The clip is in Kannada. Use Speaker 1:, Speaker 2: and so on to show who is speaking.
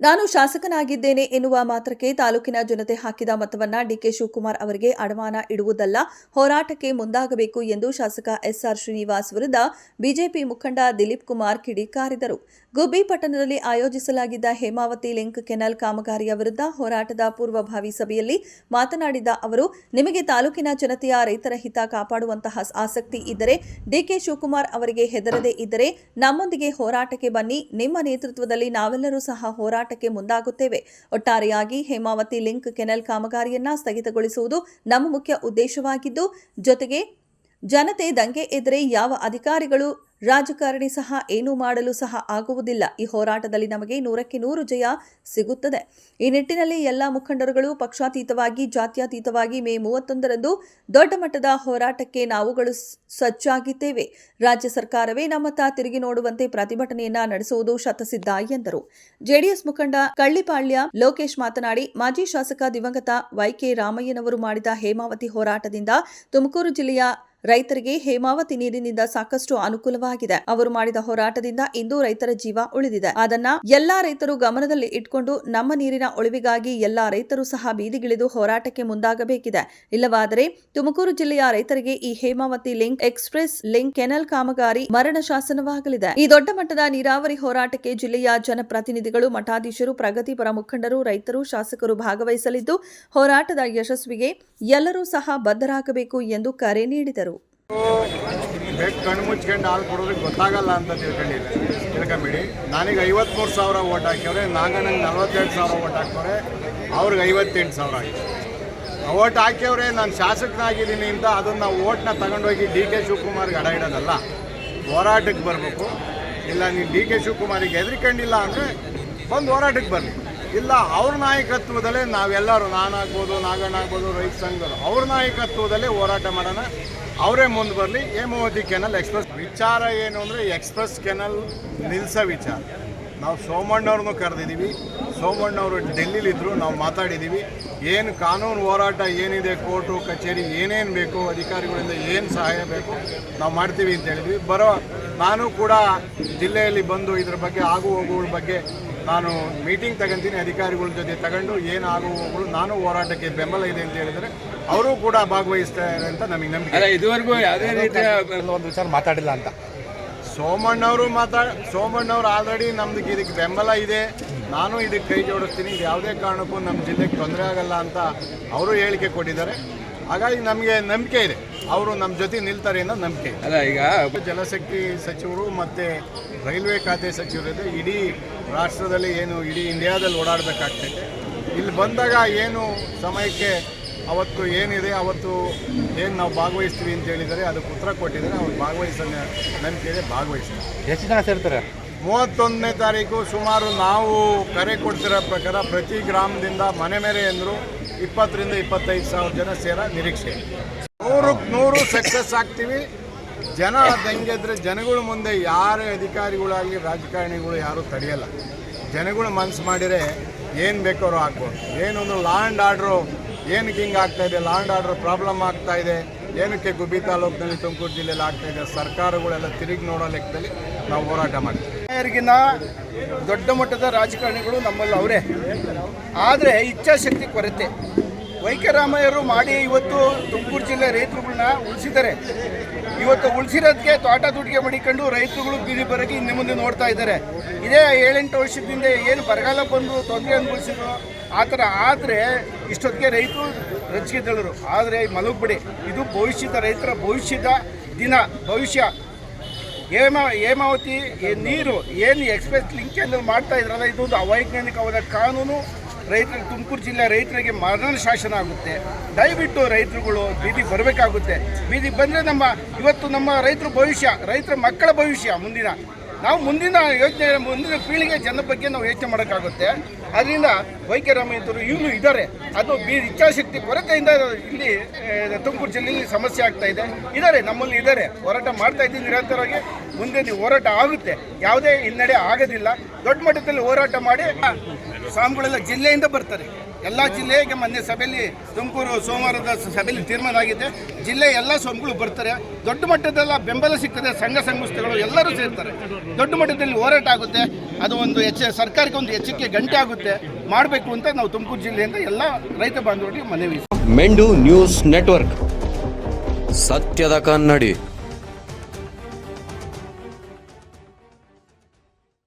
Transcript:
Speaker 1: ನಾನು ಶಾಸಕನಾಗಿದ್ದೇನೆ ಎನ್ನುವ ಮಾತ್ರಕ್ಕೆ ತಾಲೂಕಿನ ಜನತೆ ಹಾಕಿದ ಮತವನ್ನ ಡಿಕೆ ಶಿವಕುಮಾರ್ ಅವರಿಗೆ ಅಡಮಾನ ಇಡುವುದಲ್ಲ, ಹೋರಾಟಕ್ಕೆ ಮುಂದಾಗಬೇಕು ಎಂದು ಶಾಸಕ ಎಸ್ಆರ್ ಶ್ರೀನಿವಾಸ್ ವಿರುದ್ಧ ಬಿಜೆಪಿ ಮುಖಂಡ ದಿಲೀಪ್ ಕುಮಾರ್ ಕಿಡಿಕಾರಿದರು. ಗುಬ್ಬಿ ಪಟ್ಟಣದಲ್ಲಿ ಆಯೋಜಿಸಲಾಗಿದ್ದ ಹೇಮಾವತಿ ಲಿಂಕ್ ಕೆನಲ್ ಕಾಮಗಾರಿಯ ವಿರುದ್ಧ ಹೋರಾಟದ ಪೂರ್ವಭಾವಿ ಸಭೆಯಲ್ಲಿ ಮಾತನಾಡಿದ ಅವರು, ನಿಮಗೆ ತಾಲೂಕಿನ ಜನತೆಯ ರೈತರ ಹಿತ ಕಾಪಾಡುವಂತಹ ಆಸಕ್ತಿ ಇದ್ದರೆ, ಡಿಕೆ ಶಿವಕುಮಾರ್ ಅವರಿಗೆ ಹೆದರದೇ ಇದ್ದರೆ, ನಮ್ಮೊಂದಿಗೆ ಹೋರಾಟಕ್ಕೆ ಬನ್ನಿ, ನಿಮ್ಮ ನೇತೃತ್ವದಲ್ಲಿ ನಾವೆಲ್ಲರೂ ಸಹ ಹೋರಾಟಕ್ಕೆ ಮುಂದಾಗುತ್ತೇವೆ. ಒಟ್ಟಾರೆಯಾಗಿ ಹೇಮಾವತಿ ಲಿಂಕ್ ಕೆನಲ್ ಕಾಮಗಾರಿಯನ್ನ ಸ್ಥಗಿತಗೊಳಿಸುವುದು ನಮ್ಮ ಮುಖ್ಯ ಉದ್ದೇಶವಾಗಿದ್ದು, ಜೊತೆಗೆ ಜನತೆ ದಂಗೆ ಎದುರೆ ಯಾವ ಅಧಿಕಾರಿಗಳು ರಾಜಕಾರಣಿ ಸಹ ಏನೂ ಮಾಡಲು ಸಹ ಆಗುವುದಿಲ್ಲ. ಈ ಹೋರಾಟದಲ್ಲಿ ನಮಗೆ ನೂರಕ್ಕೆ ನೂರು ಜಯ ಸಿಗುತ್ತದೆ. ಈ ನಿಟ್ಟಿನಲ್ಲಿ ಎಲ್ಲ ಮುಖಂಡರುಗಳು ಪಕ್ಷಾತೀತವಾಗಿ, ಜಾತ್ಯತೀತವಾಗಿ ಮೇ ಮೂವತ್ತೊಂದರಂದು ದೊಡ್ಡ ಮಟ್ಟದ ಹೋರಾಟಕ್ಕೆ ನಾವುಗಳು ಸಜ್ಜಾಗಿದ್ದೇವೆ. ರಾಜ್ಯ ಸರ್ಕಾರವೇ ನಮ್ಮತ್ತ ತಿರುಗಿ ನೋಡುವಂತೆ ಪ್ರತಿಭಟನೆಯನ್ನ ನಡೆಸುವುದು ಶತಸಿದ್ಧ ಎಂದರು. ಜೆಡಿಎಸ್ ಮುಖಂಡ ಕಳ್ಳಿಪಾಳ್ಯ ಲೋಕೇಶ್ ಮಾತನಾಡಿ, ಮಾಜಿ ಶಾಸಕ ದಿವಂಗತ ವೈಕೆ ರಾಮಯ್ಯನವರು ಮಾಡಿದ ಹೇಮಾವತಿ ಹೋರಾಟದಿಂದ ತುಮಕೂರು ಜಿಲ್ಲೆಯ ರೈತರಿಗೆ ಹೇಮಾವತಿ ನೀರಿನಿಂದ ಸಾಕಷ್ಟು ಅನುಕೂಲವಾಗಿದೆ. ಅವರು ಮಾಡಿದ ಹೋರಾಟದಿಂದ ಇಂದು ರೈತರ ಜೀವ ಉಳಿದಿದೆ. ಅದನ್ನ ಎಲ್ಲಾ ರೈತರು ಗಮನದಲ್ಲಿ ಇಟ್ಕೊಂಡು ನಮ್ಮ ನೀರಿನ ಉಳಿವಿಗಾಗಿ ಎಲ್ಲಾ ರೈತರು ಸಹ ಬೀದಿಗಿಳಿದು ಹೋರಾಟಕ್ಕೆ ಮುಂದಾಗಬೇಕಿದೆ. ಇಲ್ಲವಾದರೆ ತುಮಕೂರು ಜಿಲ್ಲೆಯ ರೈತರಿಗೆ ಈ Hemavati link express, link canal ಕಾಮಗಾರಿ ಮರಣ ಶಾಸನವಾಗಲಿದೆ. ಈ ದೊಡ್ಡ ಮಟ್ಟದ ನೀರಾವರಿ ಹೋರಾಟಕ್ಕೆ ಜಿಲ್ಲೆಯ ಜನಪ್ರತಿನಿಧಿಗಳು, ಮಠಾಧೀಶರು ಪ್ರಗತಿಪರ ಮುಖಂಡರು ರೈತರು, ಶಾಸಕರು ಭಾಗವಹಿಸಲಿದ್ದು, ಹೋರಾಟದ ಯಶಸ್ವಿಗೆ ಎಲ್ಲರೂ ಸಹ ಬದ್ಧರಾಗಬೇಕು ಎಂದು ಕರೆ ನೀಡಿದರು.
Speaker 2: ಬೆಕ್ ಕಣ್ಣು ಮುಚ್ಕೊಂಡು ಹಾಲು ಕೊಡೋದಕ್ಕೆ ಗೊತ್ತಾಗಲ್ಲ ಅಂತ ತಿಳ್ಕೊಂಡಿಲ್ಲ ತಿಳ್ಕೊಂಬಿಡಿ. ನನಗೆ ಐವತ್ಮೂರು ಸಾವಿರ ಓಟ್ ಹಾಕ್ಯವ್ರೆ ನಾಗಣ್ಣಂಗೆ ನಲ್ವತ್ತೆರಡು ಸಾವಿರ ಓಟ್ ಹಾಕ್ತವ್ರೆ ಅವ್ರಿಗೆ ಐವತ್ತೆಂಟು ಸಾವಿರ ಆಗಿದೆ ಓಟ್ ಹಾಕ್ಯವ್ರೆ, ನಾನು ಶಾಸಕನಾಗಿದ್ದೀನಿ ಅಂತ ಅದನ್ನು ಓಟ್ನ ತಗೊಂಡೋಗಿ ಡಿ ಕೆ ಶಿವಕುಮಾರ್ಗೆ ಅಡ ಇಡೋದಲ್ಲ. ಹೋರಾಟಕ್ಕೆ ಬರಬೇಕು. ಇಲ್ಲ, ನೀನು ಡಿ ಕೆ ಶಿವಕುಮಾರಿಗೆ ಹೆದರ್ಕೊಂಡಿಲ್ಲ ಅಂದರೆ ಬಂದು ಹೋರಾಟಕ್ಕೆ ಬರಲಿ. ಇಲ್ಲ, ಅವ್ರ ನಾಯಕತ್ವದಲ್ಲೇ ನಾವೆಲ್ಲರೂ ನಾನಾಗ್ಬೋದು ನಾಗಣ್ಣ ಆಗ್ಬೋದು ರೈತ ಸಂಘರು ಅವ್ರ ನಾಯಕತ್ವದಲ್ಲೇ ಹೋರಾಟ ಮಾಡೋಣ. ಅವರೇ ಮುಂದೆ ಬರಲಿ. Hemavati canal express. ವಿಚಾರ ಏನು ಅಂದರೆ ಎಕ್ಸ್ಪ್ರೆಸ್ ಕೆನಲ್ ನಿಲ್ಲಿಸೋ ವಿಚಾರ. ನಾವು ಸೋಮಣ್ಣವ್ರನ್ನೂ ಕರೆದಿದ್ದೀವಿ. ಸೋಮಣ್ಣವರು ಡೆಲ್ಲಿಲಿದ್ದರು ನಾವು ಮಾತಾಡಿದ್ದೀವಿ. ಏನು ಕಾನೂನು ಹೋರಾಟ ಏನಿದೆ ಕೋರ್ಟು ಕಚೇರಿ ಏನೇನು ಬೇಕು ಅಧಿಕಾರಿಗಳಿಂದ ಏನು ಸಹಾಯ ಬೇಕು ನಾವು ಮಾಡ್ತೀವಿ ಅಂತ ಹೇಳಿದ್ವಿ. ಬರೋ ನಾನು ಕೂಡ ಜಿಲ್ಲೆಯಲ್ಲಿ ಬಂದು ಇದ್ರ ಬಗ್ಗೆ ಆಗು ಹೋಗುಗಳ ಬಗ್ಗೆ ನಾನು ಮೀಟಿಂಗ್ ತಗೊಂತೀನಿ ಅಧಿಕಾರಿಗಳ ಜೊತೆ ತಗೊಂಡು ಏನು ಆಗು ಹೋಗುಗಳು ನಾನು ಹೋರಾಟಕ್ಕೆ ಬೆಂಬಲ ಇದೆ ಅಂತ ಹೇಳಿದರೆ ಅವರು ಕೂಡ ಭಾಗವಹಿಸ್ತಾರೆ ಅಂತ ನಮಗೆ ನಂಬಿಕೆ.
Speaker 3: ಇದುವರೆಗೂ ಯಾವುದೇ ರೀತಿಯ
Speaker 4: ಒಂದು ವಿಚಾರ ಮಾತಾಡಿಲ್ಲ ಅಂತ.
Speaker 2: ಸೋಮಣ್ಣವರು ಮಾತಾಡ ಸೋಮಣ್ಣವ್ರು ಆಲ್ರೆಡಿ ನಮ್ದು ಇದಕ್ಕೆ ಬೆಂಬಲ ಇದೆ. ನಾನು ಇದಕ್ಕೆ ಕೈ ಜೋಡಿಸ್ತೀನಿ. ಇದು ಯಾವುದೇ ಕಾರಣಕ್ಕೂ ನಮ್ಮ ಜಿಲ್ಲೆಗೆ ತೊಂದರೆ ಆಗಲ್ಲ ಅಂತ ಅವರು ಹೇಳಿಕೆ ಕೊಟ್ಟಿದ್ದಾರೆ. ಹಾಗಾಗಿ ನಮಗೆ ನಂಬಿಕೆ ಇದೆ. ಅವರು ನಮ್ಮ ಜೊತೆ ನಿಲ್ತಾರೆ ಅನ್ನೋ ನಂಬಿಕೆ
Speaker 3: ಅಲ್ಲ ಈಗ
Speaker 2: ಜಲಶಕ್ತಿ ಸಚಿವರು ಮತ್ತು ರೈಲ್ವೆ ಖಾತೆ ಸಚಿವರಿದೆ. ಇಡೀ ರಾಷ್ಟ್ರದಲ್ಲಿ ಏನು ಇಡೀ ಇಂಡಿಯಾದಲ್ಲಿ ಓಡಾಡಬೇಕಾಗ್ತೈತೆ. ಇಲ್ಲಿ ಬಂದಾಗ ಏನು ಸಮಯಕ್ಕೆ ಅವತ್ತು ಏನಿದೆ ಅವತ್ತು ಏನು ನಾವು ಭಾಗವಹಿಸ್ತೀವಿ ಅಂತ ಹೇಳಿದರೆ ಅದಕ್ಕೆ ಉತ್ತರ ಕೊಟ್ಟಿದ್ದಾರೆ. ಅವ್ರು ಭಾಗವಹಿಸೋ ನಂಬಿಕೆ ಇದೆ ಭಾಗವಹಿಸ್ತಾರೆ.
Speaker 4: ಎಷ್ಟು ಜನ ಸೇರ್ತಾರೆ?
Speaker 2: ಮೂವತ್ತೊಂದನೇ ತಾರೀಕು ಸುಮಾರು ನಾವು ಕರೆ ಕೊಡ್ತಿರೋ ಪ್ರಕಾರ ಪ್ರತಿ ಗ್ರಾಮದಿಂದ ಮನೆ ಮೇಲೆ ಎಂದರು ಇಪ್ಪತ್ತರಿಂದ ಇಪ್ಪತ್ತೈದು ಸಾವಿರ ಜನ ಸೇರೋ ನಿರೀಕ್ಷೆ. ನೂರಕ್ಕೆ ನೂರು ಸಕ್ಸಸ್ ಆಗ್ತೀವಿ. ಜನ ದಂಗೆದ್ರೆ ಜನಗಳ ಮುಂದೆ ಯಾರೇ ಅಧಿಕಾರಿಗಳಾಗಲಿ ರಾಜಕಾರಣಿಗಳು ಯಾರೂ ತಡೆಯಲ್ಲ. ಜನಗಳು ಮನಸ್ಸು ಮಾಡಿದರೆ ಏನು ಬೇಕಾದ್ರೂ ಹಾಕ್ಬೋದು ಏನೊಂದು ಲಾ ಆ್ಯಂಡ್ ಆರ್ಡ್ರು ಏನಕ್ಕೆ ಹಿಂಗೆ ಆಗ್ತಾ ಇದೆ? ಲಾ ಆ್ಯಂಡ್ ಆರ್ಡ್ರ್ ಪ್ರಾಬ್ಲಮ್ ಆಗ್ತಾ ಇದೆ. ಏನಕ್ಕೆ ಗುಬ್ಬಿ ತಾಲೂಕಿನಲ್ಲಿ ತುಮಕೂರು ಜಿಲ್ಲೆಯಲ್ಲಿ ಆಗ್ತಾ ಇದೆ? ಸರ್ಕಾರಗಳೆಲ್ಲ ತಿರುಗಿ ನೋಡೋ ಲೆಕ್ಕದಲ್ಲಿ ನಾವು ಹೋರಾಟ ಮಾಡ್ತೀವಿ.
Speaker 5: ದೊಡ್ಡ ಮಟ್ಟದ ರಾಜಕಾರಣಿಗಳು ನಮ್ಮಲ್ಲಿ ಅವರೇ. ಆದರೆ ಇಚ್ಛಾಶಕ್ತಿ ಕೊರತೆ. ವೈಕರಾಮಯ್ಯರು ಮಾಡಿ ಇವತ್ತು ತುಮಕೂರು ಜಿಲ್ಲೆ ರೈತರುಗಳನ್ನ ಉಳಿಸಿದ್ದಾರೆ. ಇವತ್ತು ಉಳಿಸಿರೋದಕ್ಕೆ ತೋಟ ತುಟಿಗೆ ಮಡಿಕೊಂಡು ರೈತರುಗಳು ಬೀದಿ ಬರೋಕೆ ಹಿಂದೆ ಮುಂದೆ ನೋಡ್ತಾ ಇದ್ದಾರೆ. ಇದೇ ಏಳೆಂಟು ವರ್ಷದಿಂದ ಏನು ಬರಗಾಲ ಬಂದು ತೊಂದರೆ ಅನುಭವಿಸಿದ್ರು. ಆ ಥರ ಆದರೆ ಇಷ್ಟೊತ್ತಿಗೆ ರೈತರು ರಚಿಸಿದಳರು ಆದರೆ ಮಲಗ್ಬಿಡಿ. ಇದು ಭವಿಷ್ಯದ ರೈತರ ಭವಿಷ್ಯದ ದಿನ, ಭವಿಷ್ಯ. ಹೇಮ, ಹೇಮಾವತಿ ನೀರು, ಏನು ಎಕ್ಸ್ಪ್ರೆಸ್ ಲಿಂಕ್ ಎಂದು ಮಾಡ್ತಾ ಇದ್ರಲ್ಲ, ಇದೊಂದು ಅವೈಜ್ಞಾನಿಕವಾದ ಕಾನೂನು. ರೈತರಿಗೆ ತುಮಕೂರು ಜಿಲ್ಲೆ ರೈತರಿಗೆ ಮರಣ ಶಾಸನ ಆಗುತ್ತೆ. ದಯವಿಟ್ಟು ರೈತರುಗಳು ಬೀದಿಗೆ ಬರಬೇಕಾಗುತ್ತೆ. ಬೀದಿಗೆ ಬಂದರೆ ನಮ್ಮ ಇವತ್ತು ನಮ್ಮ ರೈತರ ಭವಿಷ್ಯ, ರೈತರ ಮಕ್ಕಳ ಭವಿಷ್ಯ ಮುಂದಿನ. ನಾವು ಮುಂದಿನ ಯೋಚನೆ ಮುಂದಿನ ಪೀಳಿಗೆ ಜನ ಬಗ್ಗೆ ನಾವು ಯೋಚನೆ ಮಾಡೋಕ್ಕಾಗುತ್ತೆ. ಅದರಿಂದ ವೈದ್ಯರಾಮಯ್ಯವರು ಇನ್ನೂ ಇದ್ದಾರೆ. ಅದು ಬಿ ಇಚ್ಛಾಶಕ್ತಿ ಕೊರತೆಯಿಂದ ಇಲ್ಲಿ ತುಮಕೂರು ಜಿಲ್ಲೆಯಲ್ಲಿ ಸಮಸ್ಯೆ ಆಗ್ತಾ ಇದೆ. ಇದ್ದಾರೆ, ನಮ್ಮಲ್ಲಿ ಇದ್ದಾರೆ. ಹೋರಾಟ ಮಾಡ್ತಾ ಇದ್ದೀವಿ ನಿರಂತರವಾಗಿ. ಮುಂದೆ ನೀವು ಹೋರಾಟ ಆಗುತ್ತೆ. ಯಾವುದೇ ಹಿನ್ನಡೆ ಆಗೋದಿಲ್ಲ. ದೊಡ್ಡ ಮಟ್ಟದಲ್ಲಿ ಹೋರಾಟ ಮಾಡಿ, ಸ್ವಾಮಿಗಳೆಲ್ಲ ಜಿಲ್ಲೆಯಿಂದ ಬರ್ತಾರೆ. ಎಲ್ಲ ಜಿಲ್ಲೆಗೆ ಮೊನ್ನೆ ಸಭೆಯಲ್ಲಿ ತುಮಕೂರು ಸೋಮವಾರದ ಸಭೆಯಲ್ಲಿ ತೀರ್ಮಾನ ಆಗಿದೆ. ಜಿಲ್ಲೆ ಎಲ್ಲ ಸ್ವಾಮಿಗಳು ಬರ್ತಾರೆ. ದೊಡ್ಡ ಮಟ್ಟದಲ್ಲ ಬೆಂಬಲ ಸಿಗ್ತದೆ ಸಂಘ ಸಂಸ್ಥೆಗಳು ಎಲ್ಲರೂ ಸೇರ್ತಾರೆ. ದೊಡ್ಡ ಮಟ್ಟದಲ್ಲಿ ಹೋರಾಟ ಆಗುತ್ತೆ. ಅದು ಒಂದು ಎಚ್ಚ, ಸರ್ಕಾರಕ್ಕೆ ಒಂದು ಎಚ್ಚರಿಕೆ ಗಂಟೆ ಆಗುತ್ತೆ. ಮಾಡಬೇಕು ಅಂತ ನಾವು ತುಮಕೂರು ಜಿಲ್ಲೆಯಿಂದ ಎಲ್ಲ ರೈತ ಬಾಂಧವರಿಗೆ ಮನವಿ.
Speaker 6: ಮೆಂಡು ನ್ಯೂಸ್ ನೆಟ್ವರ್ಕ್. ಸತ್ಯದ ಕನ್ನಡಿ.